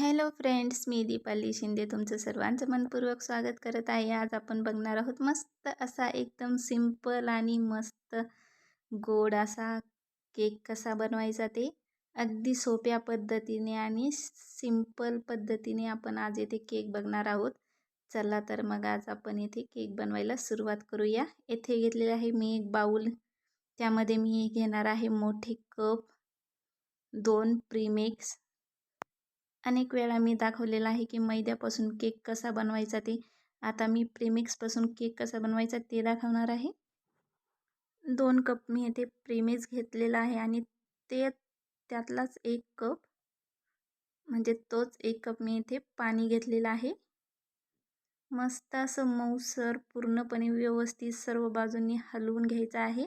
Hello friends मी दीपाली शिंदे तुमचं सर्वांचं मनपूर्वक स्वागत करत आहे. आज आपण बघणार आहोत मस्त असा एकदम सिंपल आणि मस्त गोड असा केक कसा बनवायचा ते. अगदी सोप्या पद्धतीने आणि सिंपल पद्धतीने आपण आज येथे केक बघणार आहोत. चला तर मग आज आपण येथे केक बनवायला सुरुवात करूया. येथे घेतलेले आहे मी एक बाऊल त्यामध्ये मी घेणार आहे मोठे कप दोन प्रीमिक्स अनेक वेळा मी दाखवलेला आहे की मैद्यापासून केक कसा बनवायचा ते. आता मी प्रेमिक्सपासून केक कसा बनवायचा ते दाखवणार आहे. दोन कप मी येथे प्रीमिक्स घेतलेला आहे आणि ते त्यातलाच एक कप म्हणजे तोच एक कप मी इथे पाणी घेतलेलं आहे. मस्त असं मऊसर पूर्णपणे व्यवस्थित सर्व बाजूंनी हलवून घ्यायचं आहे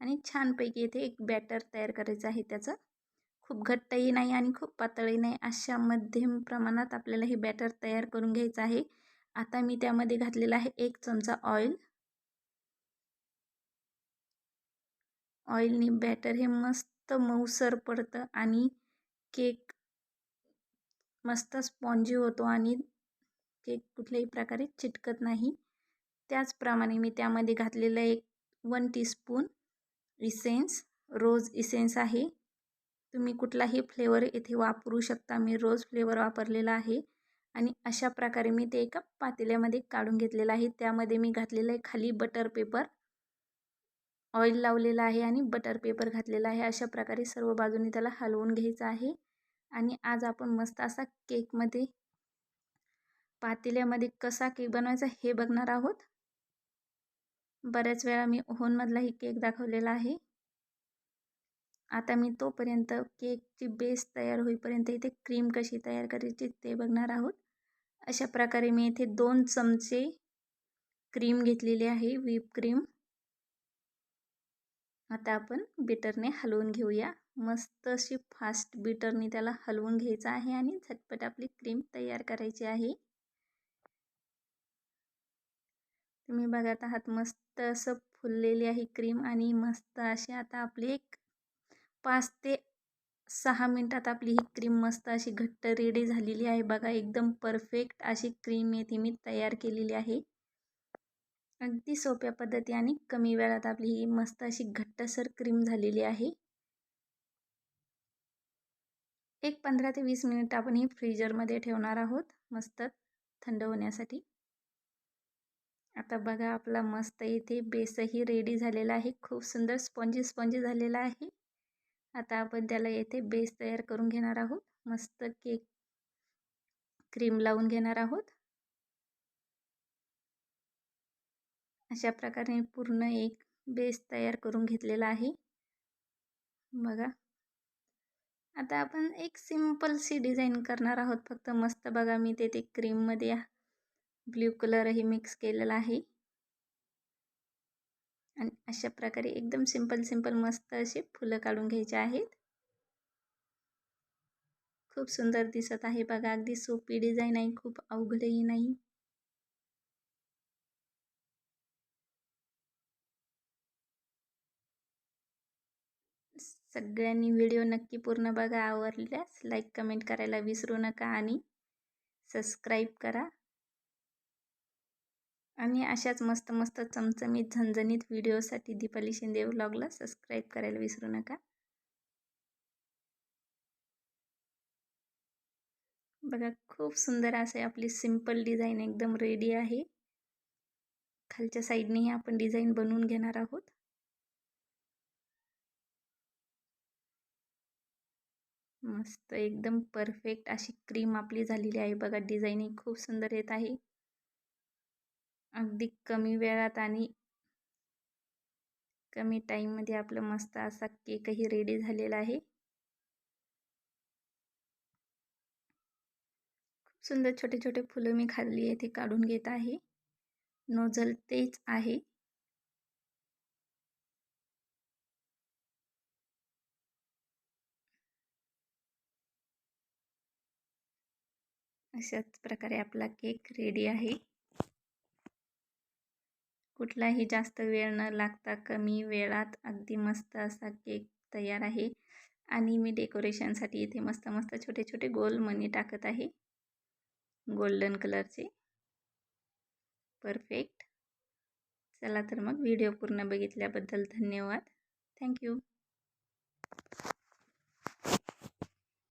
आणि छानपैकी इथे एक बॅटर तयार करायचं आहे त्याचं. खूप घट्टही नाही आणि खूप पातळही नाही अशा मध्यम प्रमाणात आपल्याला हे बॅटर तयार करून घ्यायचं आहे. आता मी त्यामध्ये घातलेला आहे एक चमचा ऑइल. ऑइलनी बॅटर हे मस्त मऊसर पडतं आणि केक मस्त स्पॉन्जी होतो आणि केक कुठल्याही प्रकारे चिटकत नाही. त्याचप्रमाणे मी त्यामध्ये घातलेलं एक one teaspoon essence rose essence आहे. तुम्ही कुठलाही फ्लेवर इथे वापरू शकता. मी रोज फ्लेवर वापरलेला आहे आणि अशा प्रकारे मी ते एका पातेल्यामध्ये काढून घेतलेलं आहे. त्यामध्ये मी घातलेलं आहे खाली बटर पेपर ऑइल लावलेलं आहे आणि बटर पेपर घातलेला आहे. अशा प्रकारे सर्व बाजूनी त्याला हलवून घ्यायचं आहे. आणि आज आपण मस्त असा केकमध्ये पातेल्यामध्ये कसा केक बनवायचा हे बघणार आहोत. बऱ्याच वेळा मी ओव्हनमधलाही केक दाखवलेला आहे. आता मी तोपर्यंत केकची बेस तयार होईपर्यंत इथे क्रीम कशी तयार करायची ते बघणार आहोत. अशा प्रकारे मी इथे दोन चमचे क्रीम घेतलेली आहे व्हीप क्रीम. आता आपण बिटरने हलवून घेऊया. मस्त अशी फास्ट बिटरने त्याला हलवून घ्यायचं आहे आणि झटपट आपली क्रीम तयार करायची आहे. तुम्ही बघत आहात मस्त असं फुललेली आहे क्रीम आणि मस्त अशी आता आपली एक पाच ते सहा मिनटात आपली ही क्रीम मस्त अशी घट्ट रेडी झालेली आहे. बघा एकदम परफेक्ट अशी क्रीम येथे मी तयार केलेली आहे. अगदी सोप्या पद्धती आणि कमी वेळात आपली ही मस्त अशी घट्टसर क्रीम झालेली आहे. एक पंधरा ते वीस मिनिट आपण ही फ्रीजरमध्ये ठेवणार आहोत मस्त थंड होण्यासाठी. आता बघा आपला मस्त इथे बेसही रेडी झालेला आहे. खूप सुंदर स्पॉन्जी स्पॉन्जी झालेला आहे. आता आपण त्याला येथे बेस तयार करून घेणार आहोत. मस्त केक क्रीम लावून घेणार आहोत. अशा प्रकारे पूर्ण एक बेस तयार करून घेतलेला आहे. बघा. आता आपण एक सिम्पलशी डिझाईन करणार आहोत. फक्त मस्त बघा मी ते क्रीममध्ये ब्ल्यू कलरही मिक्स केलेला आहे. आणि अशा प्रकारे एकदम सिंपल सिंपल मस्त असे फुलं काढून घ्यायचे आहेत. खूप सुंदर दिसत आहे बघा अगदी सोपी डिझाईन आहे खूप अवघडही नाही. सगळ्यांनी व्हिडिओ नक्की पूर्ण बघा आवडल्यास लाईक कमेंट करायला विसरू नका आणि सबस्क्राईब करा. आणि अशाच मस्त मस्त चमचमीत झणझणीत व्हिडिओसाठी दीपाली शिंदे व्लॉगला सबस्क्राईब करायला विसरू नका. बघा खूप सुंदर असे आपली सिंपल डिझाईन एकदम रेडी आहे. खालच्या साईडनेही आपण डिझाईन बनवून घेणार आहोत. मस्त एकदम परफेक्ट अशी क्रीम आपली झालेली आहे. बघा डिझाईनही खूप सुंदर येत आहे. अगदी कमी वेळात आणि कमी टाईममध्ये आपलं मस्त असा केकही रेडी झालेला आहे. खूप सुंदर छोटे छोटे फुलं मी खाल्ली आहे ते काढून घेत आहे. नोझल तेच आहे. अशाच प्रकारे आपला केक रेडी आहे. कुठलाही जास्त वेळ न लागता कमी वेळात अगदी मस्त असा केक तयार आहे. आणि मी डेकोरेशनसाठी इथे मस्त मस्त छोटे छोटे गोल मणी टाकत आहे. गोल्डन कलरचे. परफेक्ट. चला तर मग व्हिडिओ पूर्ण बघितल्याबद्दल धन्यवाद. थँक्यू.